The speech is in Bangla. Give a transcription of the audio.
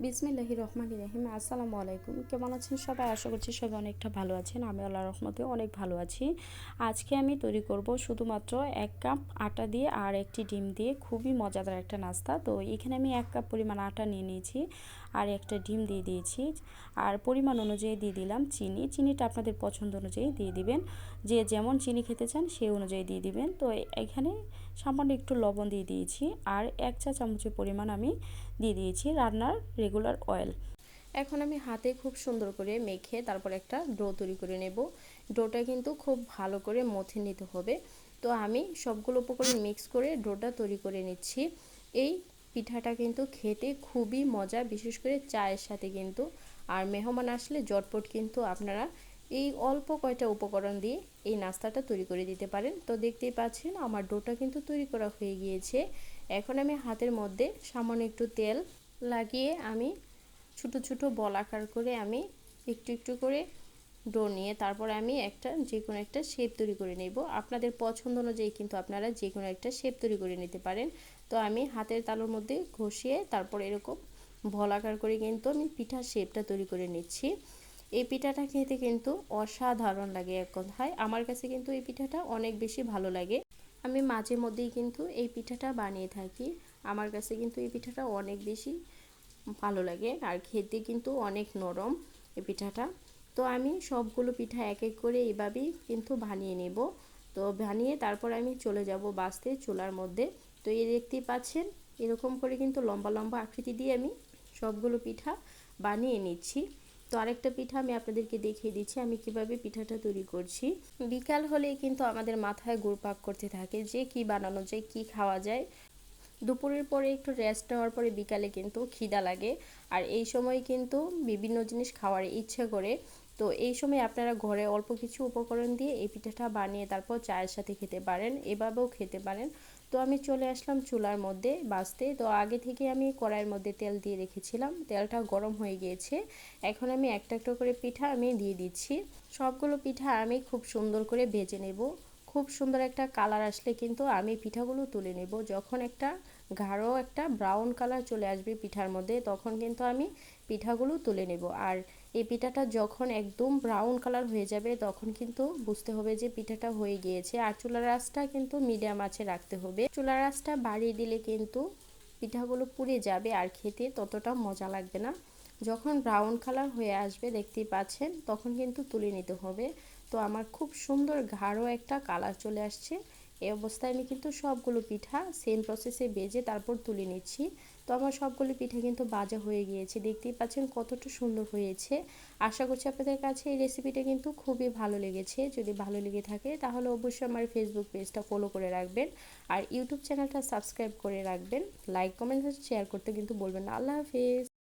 বিসমিল্লাহি রহমান রাহিম। আসসালামু আলাইকুম। কেমন আছেন সবাই? আশা করছি সবাই অনেকটা ভালো আছেন। আমি আল্লাহ রহমতে অনেক ভালো আছি। আজকে আমি তৈরি করব শুধুমাত্র এক কাপ আটা দিয়ে আর একটি ডিম দিয়ে। খুবই মজাদার একটা নাস্তা। তো এখানে আমি এক কাপ পরিমাণ আটা নিয়ে নিয়েছি আর একটা ডিম দিয়ে দিয়েছি। আর পরিমাণ অনুযায়ী দিয়ে দিলাম চিনি। চিনিটা আপনাদের পছন্দ অনুযায়ী দিয়ে দিবেন। যে যেমন চিনি খেতে চান সেই অনুযায়ী দিয়ে দিবেন। তো এখানে সামান্য একটু লবণ দিয়ে দিয়েছি। আর এক চা চামচের পরিমাণ আমি দিয়ে দিয়েছি রান্নার রেগুলার অয়েল এখন আমি হাতে খুব সুন্দর করে মেখে তারপর একটা ডো তৈরি করে নেব। ডোটা কিন্তু খুব ভালো করে মথে নিতে হবে। তো আমি সবগুলো উপকরণ মিক্স করে ডোটা তৈরি করে নিচ্ছি। এই পিঠাটা কিন্তু খেতে খুবই মজা, বিশেষ করে চায়ের সাথে কিন্তু। আর মেহমান আসলে জটপট কিন্তু আপনারা এই অল্প কয়টা উপকরণ দিয়ে এই নাস্তাটা তৈরি করে দিতে পারেন। তো দেখতেই পাচ্ছেন আমার ডোটা কিন্তু তৈরি করা হয়ে গিয়েছে। এখন আমি হাতের মধ্যে সামান্য একটু তেল লাগিয়ে আমি ছোটো ছোটো বল আকার করে আমি একটু একটু করে ডো নিয়ে তারপর আমি একটা যে কোনো একটা শেপ তৈরি করে নেব। আপনাদের পছন্দ অনুযায়ী কিন্তু আপনারা যে কোনো একটা শেপ তৈরি করে নিতে পারেন। তো আমি হাতের তালুর মধ্যে ঘষিয়ে তারপর এরকম বল আকার করে কিন্তু আমি পিঠার শেপটা তৈরি করে নিচ্ছি। এই পিঠাটা খেতে কিন্তু অসাধারণ লাগে এক কথায়। আমার কাছে কিন্তু এই পিঠাটা অনেক বেশি ভালো লাগে। আমি মাঝে মধ্যেই কিন্তু এই পিঠাটা বানিয়ে থাকি। আমার কাছে কিন্তু এই পিঠাটা অনেক বেশি ভালো লাগে আর খেতে কিন্তু অনেক নরম এই পিঠাটা। তো আমি সবগুলো পিঠা এক এক করে এইভাবেই কিন্তু বানিয়ে নেব। তো বানিয়ে তারপর আমি চলে যাব বাসতে চুলার মধ্যে। তো এই দেখতেই পাচ্ছেন, এরকম করে কিন্তু লম্বা লম্বা আকৃতি দিয়ে আমি সবগুলো পিঠা বানিয়ে নিচ্ছি। তো আরেকটা পিঠা আমি আপনাদেরকে দেখিয়ে দিচ্ছি, আমি কীভাবে পিঠাটা তৈরি করছি। বিকাল হলেই কিন্তু আমাদের মাথায় গুড়পাক করতে থাকে যে কি বানানো যায়, কি খাওয়া যায়। দুপুরের পরে একটু রেস্ট নেওয়ার পরে বিকালে কিন্তু খিদা লাগে। আর এই সময় কিন্তু বিভিন্ন জিনিস খাওয়ার ইচ্ছে করে। তো এই সময় আপনারা ঘরে অল্প কিছু উপকরণ দিয়ে এই পিঠাটা বানিয়ে তারপর চায়ের সাথে খেতে পারেন, এভাবেও খেতে পারেন। তো আমি চলে আসলাম চুলার মধ্যে বাঁচতে। তো আগে থেকে আমি কড়াইয়ের মধ্যে তেল দিয়ে রেখেছিলাম। তেলটা গরম হয়ে গিয়েছে। এখন আমি একটা একটা করে পিঠা আমি দিয়ে দিচ্ছি। সবগুলো পিঠা আমি খুব সুন্দর করে ভেজে নেব। খুব সুন্দর একটা কালার আসলে কিন্তু আমি পিঠাগুলো তুলে নেব। যখন একটা গাঢ় একটা ব্রাউন কালার চলে আসবে পিঠার মধ্যে, তখন কিন্তু আমি পিঠাগুলো তুলে নেব। আর এই পিঠাটা যখন একদম ব্রাউন কালার হয়ে যাবে, তখন কিন্তু বুঝতে হবে যে পিঠাটা হয়ে গিয়েছে। আর চুলার আঁচটা কিন্তু মিডিয়াম আছে রাখতে হবে। চুলার আঁচটা বাড়িয়ে দিলে কিন্তু পিঠাগুলো পুড়ে যাবে আর খেতে ততটা মজা লাগবে না। যখন ব্রাউন কালার হয়ে আসবে, দেখতেই পাচ্ছেন, তখন কিন্তু তুলে নিতে হবে। তো আমার খুব সুন্দর গাঢ় একটা কালার চলে আসছে। এই অবস্থায় আমি কিন্তু সবগুলো পিঠা সেম প্রসেসে বেজে তারপর তুলে নিচ্ছি। তো আমার সবগুলো পিঠা কিন্তু বাজা হয়ে গিয়েছে। দেখতেই পাচ্ছেন কতটা সুন্দর হয়েছে। আশা করছি আপনাদের কাছে এই রেসিপিটা কিন্তু খুবই ভালো লেগেছে। যদি ভালো লেগে থাকে তাহলে অবশ্যই আমার ফেসবুক পেজটা ফলো করে রাখবেন। আর ইউটিউব চ্যানেলটা সাবস্ক্রাইব করে রাখবেন। লাইক কমেন্ট শেয়ার করতে কিন্তু বলবেন না। আল্লাহ হাফিজ।